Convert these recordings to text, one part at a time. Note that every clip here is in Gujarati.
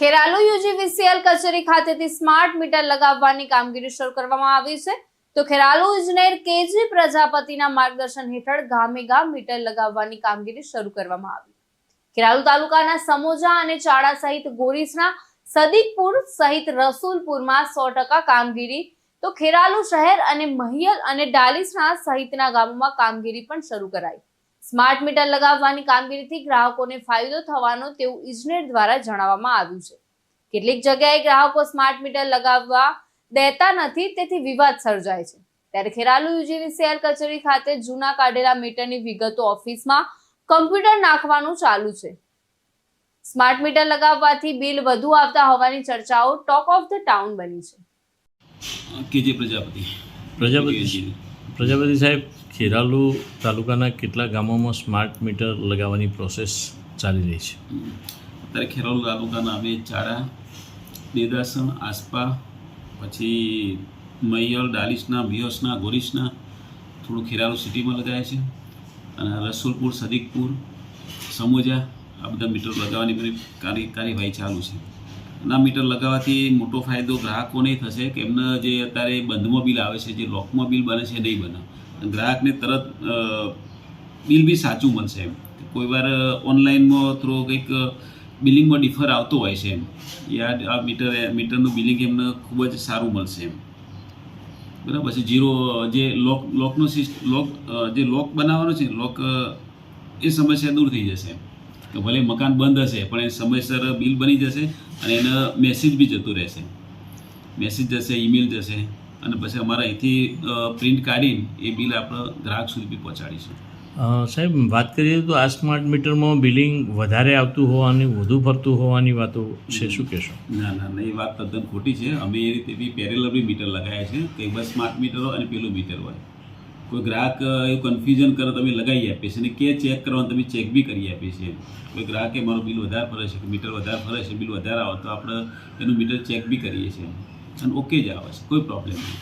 ખેરાલુ યુજીવીસીએલ કચેરી ખાતેથી સ્માર્ટ મીટર લગાવવાની કામગીરી શરૂ કરવામાં આવી છે. તો ખેરાલુ ઇજનેર કેજી પ્રજાપતિના માર્ગદર્શન હેઠળ ગામે ગામ મીટર લગાવવાની કામગીરી શરૂ કરવામાં આવી. ખેરાલુ તાલુકાના સમોજા અને ચાડા સહિત ગોરીસના સદીકપુર સહિત રસુલપુરમાં સો ટકા કામગીરી. તો ખેરાલુ શહેર અને મહિયલ અને ડાલીસના સહિતના ગામોમાં કામગીરી પણ શરૂ કરાઈ. સ્માર્ટ મીટર લગાવવાની કામગીરીથી ગ્રાહકોને ફાયદો થવાનો તેવું ઇજનેર દ્વારા જણાવવામાં આવ્યું છે. કેટલીક જગ્યાએ ગ્રાહકો સ્માર્ટ મીટર લગાવવા દેતા નથી તેથી વિવાદ સર્જાય છે. ત્યારે ખેરાલુ યુજીની શહેર કચેરી ખાતે જૂના કાઢેલા મીટરની વિગતો ઓફિસમાં કમ્પ્યુટર નાખવાનું ચાલુ છે. સ્માર્ટ મીટર લગાવવાથી બિલ વધુ આવતા હોવાની ચર્ચાઓ ટોક ઓફ ધ ટાઉન બની છે. કેજે પ્રજાપતિ. પ્રજાપતિ. પ્રજાપતિ સાહેબ, ખેરાલુ તાલુકાના કેટલા ગામોમાં સ્માર્ટ મીટર લગાવવાની પ્રોસેસ ચાલી રહી છે? અત્યારે ખેરાલુ તાલુકાના બે ચારા દેદાસણ, આસપા, પછી મૈયલ ડાલીસના બિયોસના ગોરીસના થોડું ખેરાલુ સિટીમાં લગાવે છે. અને રસુલપુર, સદીકપુર, સમોજા આ બધા મીટર લગાવવાની કાર્યવાહી ચાલુ છે. આ મીટર લગાવવાથી મોટો ફાયદો ગ્રાહકોને થશે કે એમને જે અત્યારે બંધમાં બિલ આવે છે, જે લોકમાં બિલ બને છે નહીં બને. ગ્રાહકને તરત બિલ બી સાચું મળશે એમ. કોઈ વાર ઓનલાઈનમાં થ્રુ કંઈક બિલિંગમાં ડિફર આવતો હોય છે એમ. યાદ, આ મીટર મીટરનું બિલિંગ એમને ખૂબ જ સારું મળશે એમ. બરાબર છે? જીરો જે લોક, લોકનો સિસ્ટ, લોક જે લોક બનાવવાનો છે લોક એ સમસ્યા દૂર થઈ જશે કે ભલે મકાન બંધ હશે પણ એ સમયસર બિલ બની જશે અને એનો મેસેજ બી જતું રહેશે. મેસેજ જશે ઈમેલ જશે અને પછી અમારા અહીંથી પ્રિન્ટ કાઢીને એ બિલ આપણે ગ્રાહક સુધી બી પહોંચાડીશું. સાહેબ વાત કરીએ તો આ સ્માર્ટ મીટરમાં બિલિંગ વધારે આવતું હોવાની વધુ ફરતું હોવાની વાતો છે શું કહેશો? ના ના ના એ વાત તદ્દન ખોટી છે. અમે એ રીતે બી પેરેલર બી મીટર લગાવ્યા છે. કે બસ સ્માર્ટ મીટર હોય અને પેલું મીટર હોય. કોઈ ગ્રાહક એવું કન્ફ્યુઝન કરો, તમે લગાવી આપીએ છીએ અને કે ચેક કરવાનું તમે ચેક બી કરી આપીએ છીએ કોઈ ગ્રાહકે મારું બિલ વધારે ફરે છે મીટર વધારે ફરે છે બિલ વધારે આવે તો આપણે એનું મીટર ચેક બી કરીએ છીએ. અને ઓકે જ આવે છે, કોઈ પ્રોબ્લેમ નહીં.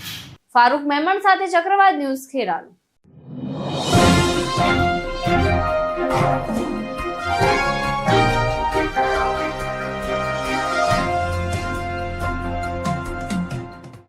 ફારૂક મહેમાન સાથે ચક્રવાત ન્યૂઝ ખેરાલુ.